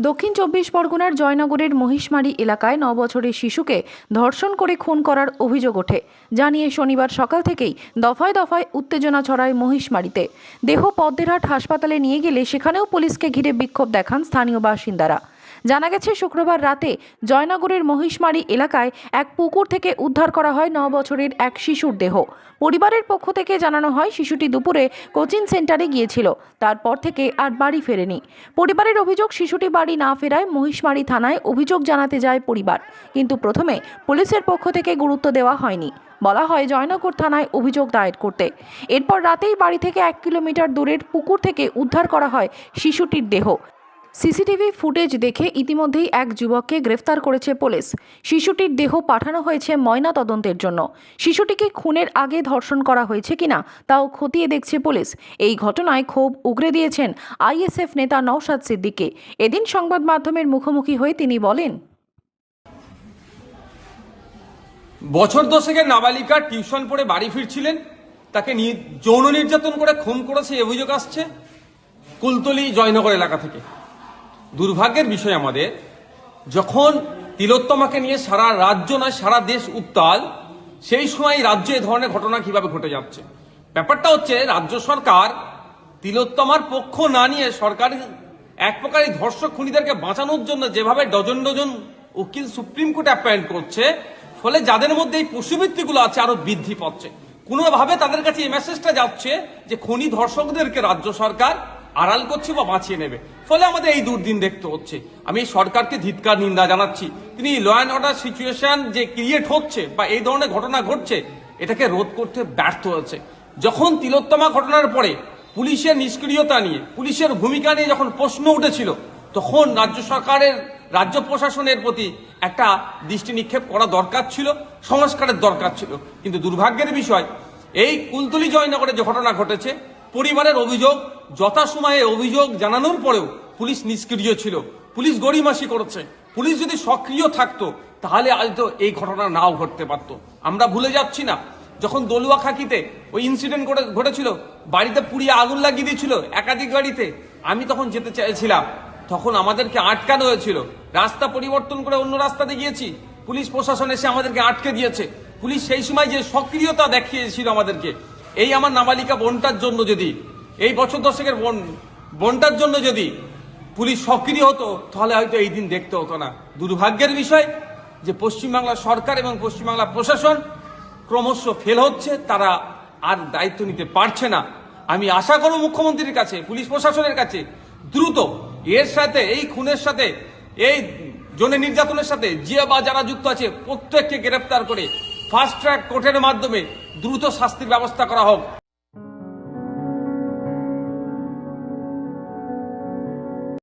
দক্ষিণ চব্বিশ পরগনার জয়নগরের মহিষমারি এলাকায় নবছরের শিশুকে ধর্ষণ করে খুন করার অভিযোগ ওঠে। জানিয়ে শনিবার সকাল থেকেই দফায় দফায় উত্তেজনা ছড়ায় মহিষমারিতে। দেহ পদ্মেরহাট হাসপাতালে নিয়ে গেলে সেখানেও পুলিশকে ঘিরে বিক্ষোভ দেখান স্থানীয় বাসিন্দারা। জানা গেছে, শুক্রবার রাতে জয়নগরের মহিষমারি এলাকায় এক পুকুর থেকে উদ্ধার করা হয় ন বছরের এক শিশুর দেহ। পরিবারের পক্ষ থেকে জানানো হয়, শিশুটি দুপুরে কোচিং সেন্টারে গিয়েছিল। তারপর থেকে আর বাড়ি ফেরেনি। পরিবারের অভিযোগ, শিশুটি বাড়ি না ফেরায় মহিষমারি থানায় অভিযোগ জানাতে যায় পরিবার। কিন্তু প্রথমে পুলিশের পক্ষ থেকে গুরুত্ব দেওয়া হয়নি। বলা হয়, জয়নগর থানায় অভিযোগ দায়ের করতে। এরপর রাতেই বাড়ি থেকে এক কিলোমিটার দূরের পুকুর থেকে উদ্ধার করা হয় শিশুটির দেহ। সিসিটিভি ফুটেজ দেখে ইতিমধ্যেই এক যুবককে গ্রেফতার করেছে পুলিশ। শিশুটির দেহ পাঠানো হয়েছে ময়না তদন্তের জন্য। শিশুটিকে খুনের আগে ধর্ষণ করা হয়েছে কিনা তাও খতিয়ে দেখছে পুলিশ। এই ঘটনায় ক্ষোভ উগরে দিয়েছেন আইএসএফ নেতা নওশাদ সিদ্দিকে। এদিন সংবাদ মাধ্যমের মুখোমুখি হয়ে তিনি বলেন, বছর দশেকের নাবালিকা টিউশন পড়ে বাড়ি ফিরছিলেন। তাকে যৌন নির্যাতন করে খুন করেছে অভিযোগ আসছে কুলতলি জয়নগর এলাকা থেকে। দুর্ভাগ্যের বিষয় আমাদের, যখন তিলোত্তমাকে নিয়ে সারা রাজ্য নয়, সারা দেশ উত্তাল, সেই সময় রাজ্যে এ ধরনের ঘটনা কীভাবে ঘটে যাচ্ছে? ব্যাপারটা হচ্ছে, রাজ্য সরকার তিলোত্তমার পক্ষ না নিয়ে সরকারি এক প্রকারই ধর্ষক খুনিদেরকে বাঁচানোর জন্য যেভাবে ডজন ডজন উকিল সুপ্রিম কোর্টে অ্যাপয়েন্ট করছে, ফলে যাদের মধ্যে এই পশুবৃত্তিগুলো আছে আরও বৃদ্ধি পাচ্ছে। কোনোভাবে তাদের কাছে এই মেসেজটা যাচ্ছে যে খনি ধর্ষকদেরকে রাজ্য সরকার আড়াল করছে বা বাঁচিয়ে নেবে। ফলে আমাদের এই দুর্দিন দেখতে হচ্ছে। আমি সরকারকে ধিৎকার, নিন্দা জানাচ্ছি। তিনি ল অ্যান্ড অর্ডার সিচুয়েশন যে ক্রিয়েট হচ্ছে বা এই ধরনের ঘটনা ঘটছে, এটাকে রোধ করতে ব্যর্থ হয়েছে। যখন তিলোত্তমা ঘটনার পরে পুলিশের নিষ্ক্রিয়তা নিয়ে, পুলিশের ভূমিকা নিয়ে যখন প্রশ্ন উঠেছিল, তখন রাজ্য সরকারের, রাজ্য প্রশাসনের প্রতি একটা দৃষ্টি নিক্ষেপ করা দরকার ছিল, সংস্কারের দরকার ছিল। কিন্তু দুর্ভাগ্যের বিষয়, এই কুলতলি জয়নগরে যে ঘটনা ঘটেছে পরিবারের অভিযোগ, যথাসময়ে অভিযোগ জানানোর পরেও পুলিশ নিষ্ক্রিয় ছিল। পুলিশ গড়িমাসি করেছে। পুলিশ যদি সক্রিয় থাকতো, তাহলে হয়তো এই ঘটনা নাও ঘটতে পারতো। আমরা ভুলে যাচ্ছি না, যখন দলুয়া খাকিতে ওই ইনসিডেন্ট ঘটেছিল, বাড়িতে পুড়িয়ে আগুন লাগিয়ে দিয়েছিল একাধিক গাড়িতে আমি তখন যেতে চাইছিলাম তখন আমাদেরকে আটকানো হয়েছিল। রাস্তা পরিবর্তন করে অন্য রাস্তাতে গিয়েছি। পুলিশ প্রশাসন এসে আমাদেরকে আটকে দিয়েছে। পুলিশ সেই সময় যে সক্রিয়তা দেখিয়েছিল আমাদেরকে এই আমার নাবালিকা বোনটার জন্য যদি, এই বছর দশকের বোন, বোনটার জন্য যদি পুলিশ সক্রিয় হতো, তাহলে হয়তো এই দিন দেখতে হতো না। দুর্ভাগ্যের বিষয় যে পশ্চিমবাংলা সরকার এবং পশ্চিমবাংলা প্রশাসন ক্রমশ ফেল হচ্ছে, তারা আর দায়িত্ব নিতে পারছে না। আমি আশা করব মুখ্যমন্ত্রীর কাছে, পুলিশ প্রশাসনের কাছে দ্রুত এর সাথে, এই খুনের সাথে, এই জনে নির্যাতনের সাথে যে বা যারা যুক্ত আছে, প্রত্যেককে গ্রেপ্তার করে ফাস্ট ট্র্যাক কোর্টের মাধ্যমে দ্রুত শাস্তির ব্যবস্থা করা হোক।